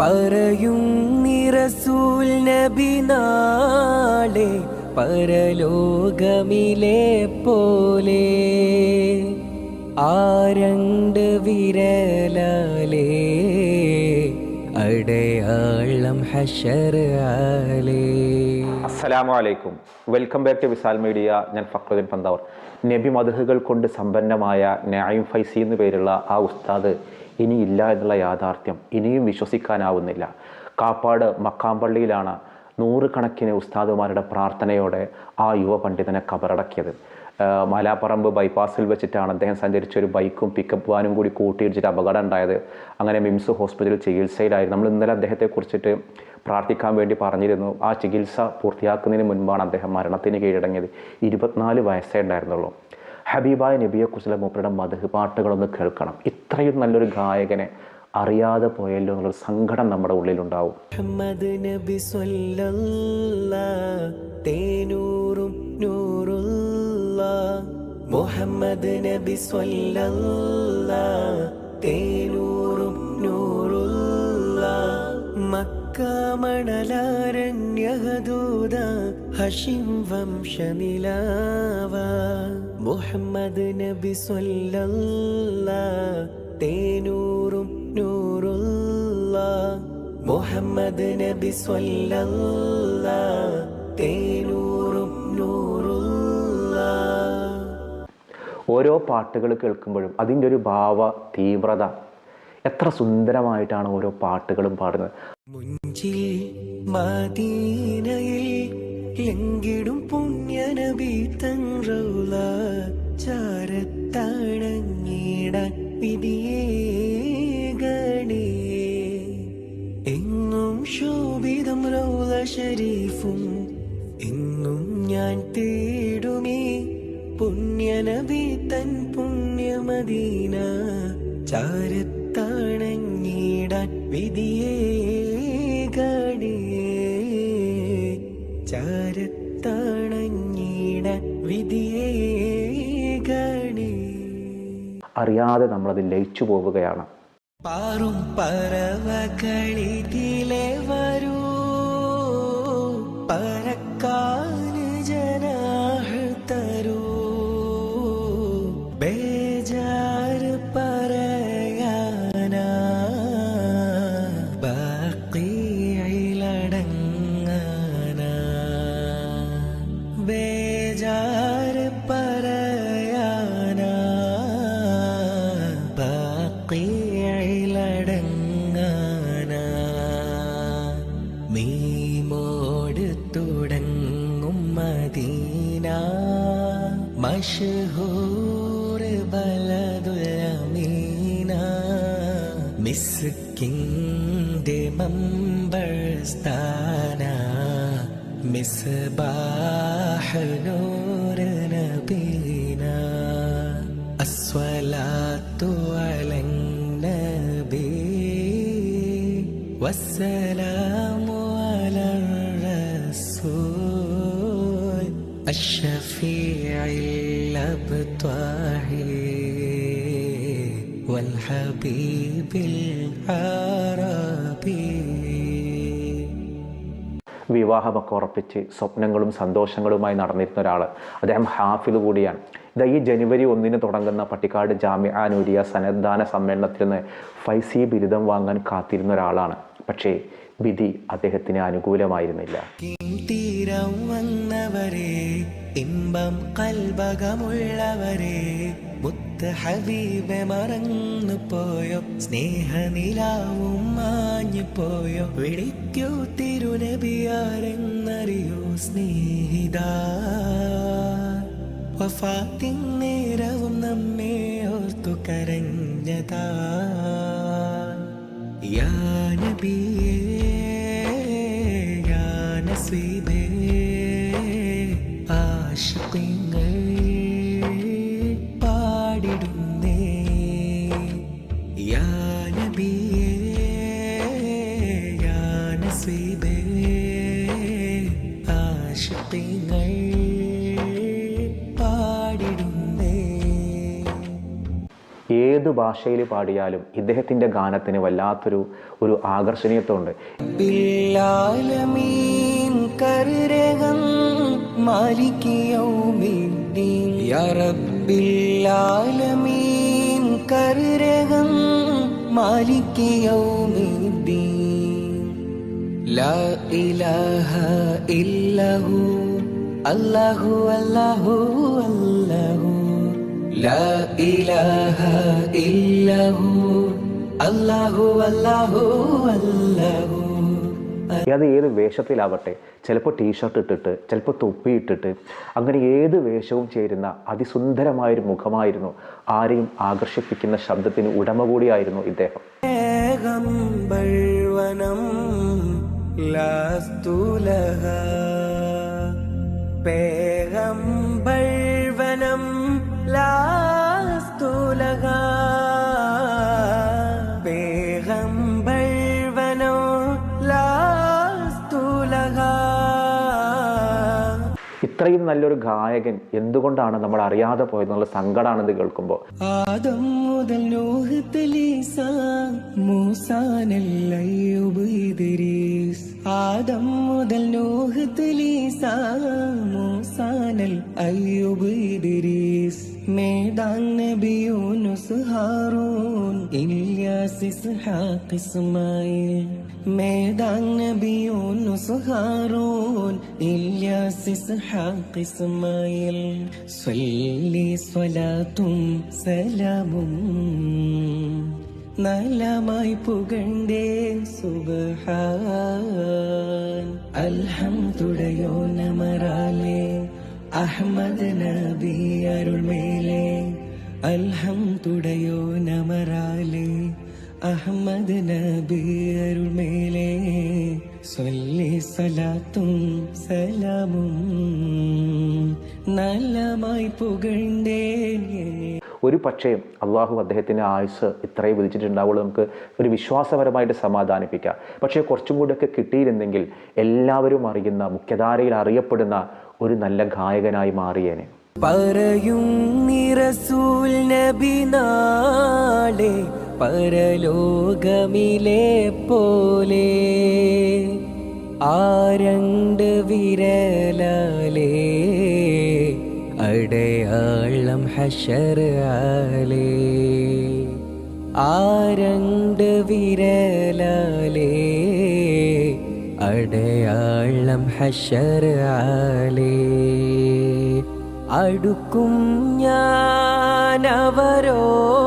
പറയും നിറസൂൽ നബി പരലോകമിലെ പോലെ. ആരണ്ട് വിരലാലേ? അടയാളം അസ്സലാമു അലൈക്കും welcome back to Visal media. ഞാൻ ഫക്രുദ്ദീൻ പന്താവർ. നബി മധുഹകൾ കൊണ്ട് സമ്പന്നമായ നായിം ഫൈസി എന്നു പേരുള്ള ആ ഉസ്താദ് ഇനിയില്ല എന്നുള്ള യാഥാർത്ഥ്യം ഇനിയും വിശ്വസിക്കാനാവുന്നില്ല. കാപ്പാട് മക്കാമ്പള്ളിയിലാണ് നൂറുകണക്കിന് ഉസ്താദുമാരുടെ പ്രാർത്ഥനയോടെ ആ യുവ പണ്ഡിതനെ കബറടക്കിയത്. മലാപ്പറമ്പ് ബൈപ്പാസിൽ വെച്ചിട്ടാണ് അദ്ദേഹം സഞ്ചരിച്ച ഒരു ബൈക്കും പിക്കപ്പ് വാനും കൂടി കൂട്ടിയിടിച്ചിട്ട് അപകടം ഉണ്ടായത്. അങ്ങനെ മിംസ് ഹോസ്പിറ്റലിൽ ചികിത്സയിലായിരുന്നു. നമ്മൾ ഇന്നലെ അദ്ദേഹത്തെ കുറിച്ചിട്ട് പ്രാർത്ഥിക്കാൻ വേണ്ടി പറഞ്ഞിരുന്നു. ആ ചികിത്സ പൂർത്തിയാക്കുന്നതിന് മുൻപാണ് അദ്ദേഹം മരണത്തിന് കീഴടങ്ങിയത്. ഇരുപത്തിനാല് വയസ്സേ ഉണ്ടായിരുന്നുള്ളൂ. ഹബീബായ നബിയെക്കുറിച്ചുള്ള മൂപ്പരുടെ മധു പാട്ടുകളൊന്ന് കേൾക്കണം. ഇത്രയും നല്ലൊരു ഗായകനെ അറിയാതെ പോയല്ലോ എന്നുള്ളൊരു സങ്കടം നമ്മുടെ ഉള്ളിലുണ്ടാവും. മുഹമ്മദ് നബി തേനൂറും നൂറുള്ള മുഹമ്മദ് നബി മക്ക മണലാരണ്യഹദൂത ഹഷിം വംശനിലാവ. മുഹമ്മദ് നബി സ്വല്ലല്ല തേനൂറും നൂറുള്ള മുഹമ്മദ് നബി സ്വല്ലല്ല തേനൂറും നൂറുള്ള ഓരോ പാട്ടുകൾ കേൾക്കുമ്പോഴും അതിന്റെ ഒരു ഭാവ തീവ്രത. എത്ര സുന്ദരമായിട്ടാണ് ഓരോ പാട്ടുകളും പാടുന്നത്. മുഞ്ചിൽ മദീനയിൽ എങ്കിടും പുണ്യനബി തൻറൗല ചാരത്തണങ്ങിടാൻ വിധിയേകണേ എങ്ങും ശോഭിതം റൗല ഷരീഫും എങ്ങും ഞാൻ തേടുമേ പുണ്യനബി തൻ പുണ്യമദീന ചാരത്താണങ്ങീട വിധിയേ ചാരത്തണങ്ങിടാൻ വിധിയേ ഗണേ. അറിയാതെ നമ്മളത് ലയിച്ചു പോവുകയാണ്. പാറും പറവകളിതിലെ വരൂ. പറക്കാന് ജനാഹ് തരൂ. ബേജാറ് ബാക്കിയിലടങ്ങാനാ മീമോട് തുടങ്ങും മദീന മഷഹൂർ ബലദുലമീന മിസ്കിൻ്റെ മമ്പസ്ഥാന മിസ്ബാഹ് നൂർ നബീന الصلاة والسلام على الرسول الشفيع الأبطاحي والحبيب العربي വിവാഹമൊക്കെ ഉറപ്പിച്ച് സ്വപ്നങ്ങളും സന്തോഷങ്ങളുമായി നടന്നിരുന്ന ഒരാൾ അദ്ദേഹം ഹാഫിൽ കൂടിയാണ് ഇതാ ഈ ജനുവരി ഒന്നിന് തുടങ്ങുന്ന പട്ടിക്കാട് ജാമ്യ നൂരിയ സന്നദ്ധാന സമ്മേളനത്തിൽ നിന്ന് ഫൈസി ബിരുദം വാങ്ങാൻ കാത്തിരുന്ന ഒരാളാണ് പക്ഷേ വിധി അദ്ദേഹത്തിന് അനുകൂലമായിരുന്നില്ല. തീരം വന്നവരെ ഇമ്പം കൽബകമുള്ളവരെ ഹബീബെ പോയോ സ്നേഹനിലാവും മാഞ്ഞു പോയോ വിളിക്കൂ നേരവും നമ്മെ ഓർത്തു കരഞ്ഞതാ. യാ നബിയേ ഏത് ഭാഷയിൽ പാടിയാലും ഇദ്ദേഹത്തിന്റെ ഗാനത്തിന് വല്ലാത്തൊരു ഒരു ആകർഷണീയത്വമുണ്ട്. അല്ലാഹു അല്ലാഹു അല്ലാഹു അല്ലാഹു. لا إله إلا هو الله الله الله لا إله إلا هو الله الله الله അത് ഏത് വേഷത്തിലാവട്ടെ ചിലപ്പോൾ ടീഷർട്ട് ഇട്ടിട്ട് ചിലപ്പോൾ തൊപ്പി ഇട്ടിട്ട് അങ്ങനെ ഏത് വേഷവും ചേരുന്ന അതിസുന്ദരമായൊരു മുഖമായിരുന്നു ആരെയും ആകർഷിപ്പിക്കുന്ന ശബ്ദത്തിന് ഉടമ കൂടിയായിരുന്നു ഇദ്ദേഹം പേഗംബർ നല്ലൊരു ഗായകൻ എന്തുകൊണ്ടാണ് നമ്മൾ അറിയാതെ പോയതെന്നുള്ള സങ്കടമാണെന്ന് കേൾക്കുമ്പോൾ. ആദം മുതൽ ആദം മുതൽ മൂസാനൽ അയ്യൂബ് മേദാൻ ഇസ്മായിൽ. നബി യൂനുസ് ഹാറൂൻ ഇല്യാസ് ഇസ്ഹാഖ് ഇസ്മായിൽ സ്വല്ലി സ്വലാത്തും സലാമും നലമായി പുകണ്ടേ സുബഹാൻ. അൽഹംദുടയോ നമറാലേ അഹമ്മദ് നബി അരുൾമേലേ അൽഹംദുടയോ നമറാലേ അഹമ്മദ് നബി അരുൾമേലേ സ്വല്ലി സലാത്തും സലാമും നല്ലമായി പുകഴ്ന്നേ ഒരു പക്ഷേ അള്ളാഹു അദ്ദേഹത്തിന്റെ ആയുസ് ഇത്രയും വിധിച്ചിട്ടുണ്ടാവുള്ളൂ നമുക്ക് ഒരു വിശ്വാസപരമായിട്ട് സമാധാനിപ്പിക്കാം. പക്ഷേ കുറച്ചും കൂടിയൊക്കെ കിട്ടിയിരുന്നെങ്കിൽ എല്ലാവരും അറിയുന്ന മുഖ്യധാരയിൽ അറിയപ്പെടുന്ന ഒരു നല്ല ഗായകനായി മാറിയേനെ. പറയും നിറസൂൽ നബി നാളെ പരലോകമിലെ പോലെ ആ രണ്ട് വിരലാലേ? അടയാളം ഹഷറാലേ ആ രണ്ട് വിരലാലേ? അടയാളം ഹഷറാലേ അടുക്കും ഞാൻ അവരോട്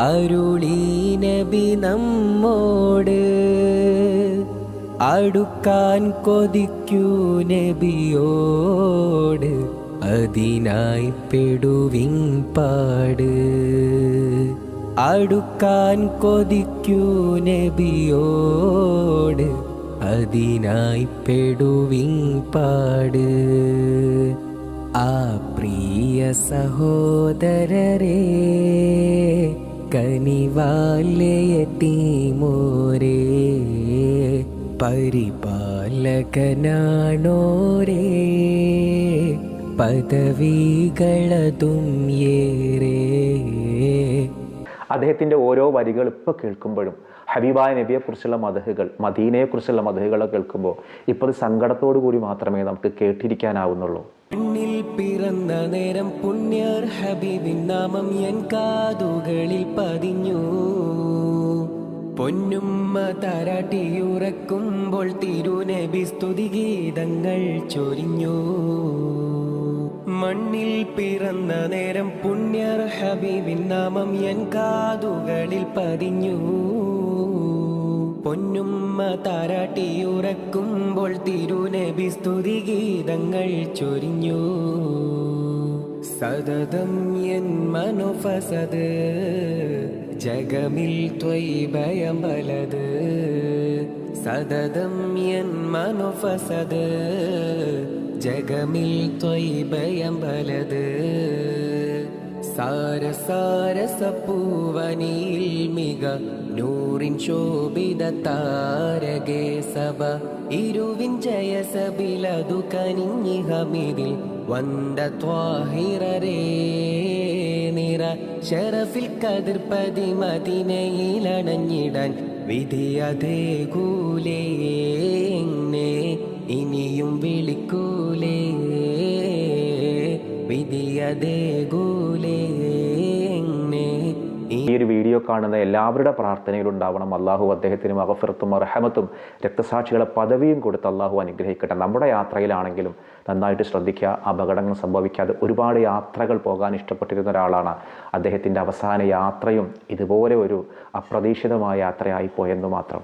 അരുളി നബി നമ്മോട്. അടുക്കാൻ കൊതിക്കൂ നബിയോട്. അതിനായി പെടുവിൻ പാട്. അടുക്കാൻ കൊതിക്കൂ നബിയോട്. അതിനായി പെടുവിൻ പാട്. ആ പ്രിയ സഹോദരരെ കനിവാലയത്തീമോരേ പരിപാലകനാണോരേ പദവികളതും ഏറേ. അദ്ദേഹത്തിന്റെ ഓരോ വരികൾ ഇപ്പോൾ കേൾക്കുമ്പോഴും ഹബീബായ നബിയെക്കുറിച്ചുള്ള മതഹുകൾ മദീനയെക്കുറിച്ചുള്ള മതഹുകളെ കേൾക്കുമ്പോൾ ഇപ്പോൾ സങ്കടത്തോടു കൂടി മാത്രമേ നമുക്ക് കേട്ടിരിക്കാനാവുന്നുള്ളൂ. പിന്നിൽ പിറന്ന നേരം പുണ്യർ ഹബീബിൻ നാമം എൻ കാതുകളിൽ പതിഞ്ഞു. പൊന്നുമ്മ തരാട്ടിയുറക്കുമ്പോൾ തിരുനബി സ്തുതി ഗീതങ്ങൾ ചൊരിഞ്ഞു. മണ്ണിൽ പിറന്ന നേരം പുണ്യർ ഹബീബിൻ നാമം എൻ കാതുകളിൽ പതിഞ്ഞു. പൊന്നുമ്മ താരാട്ടിയുറക്കുമ്പോൾ തിരുനബി സ്തുതി ഗീതങ്ങൾ ചൊരിഞ്ഞു. സതതം എൻ മനോഫസത് ജഗമിൽ ത്വൈഭയം വലത്. സതതം എൻ മനോഫസത് ജഗമിൽ ത്വൈഭയം വലത്. സാര സാരസപ്പൂവനിൽ മിക നൂറിൻ ശോഭിത താരകേ സഭ ഇരുവിൻ ജയസബിലതു കനിഞ്ഞിഹമിതിൽ വന്ദ ത്വാഹിറേ നിറ. ശരഫിൽ കതിർപ്പതി വിധി അതേ കൂലേ ഇനിയും വിളിക്കൂലേ. വിധിയതേകൂലേ എന്നെ വീഡിയോ കാണുന്ന എല്ലാവരുടെ പ്രാർത്ഥനയിലും ഉണ്ടാവണം. അള്ളാഹു അദ്ദേഹത്തിന് മകഫിറത്തും അർഹമത്തും രക്തസാക്ഷികളെ പദവിയും കൊടുത്ത് അള്ളാഹു അനുഗ്രഹിക്കട്ടെ. നമ്മുടെ യാത്രയിലാണെങ്കിലും നന്നായിട്ട് ശ്രദ്ധിക്കുക. അപകടങ്ങൾ സംഭവിക്കാതെ ഒരുപാട് യാത്രകൾ പോകാൻ ഇഷ്ടപ്പെട്ടിരുന്ന ഒരാളാണ് അദ്ദേഹത്തിന്റെ അവസാന യാത്രയും ഇതുപോലെ ഒരു അപ്രതീക്ഷിതമായ യാത്രയായി പോയെന്ന് മാത്രം.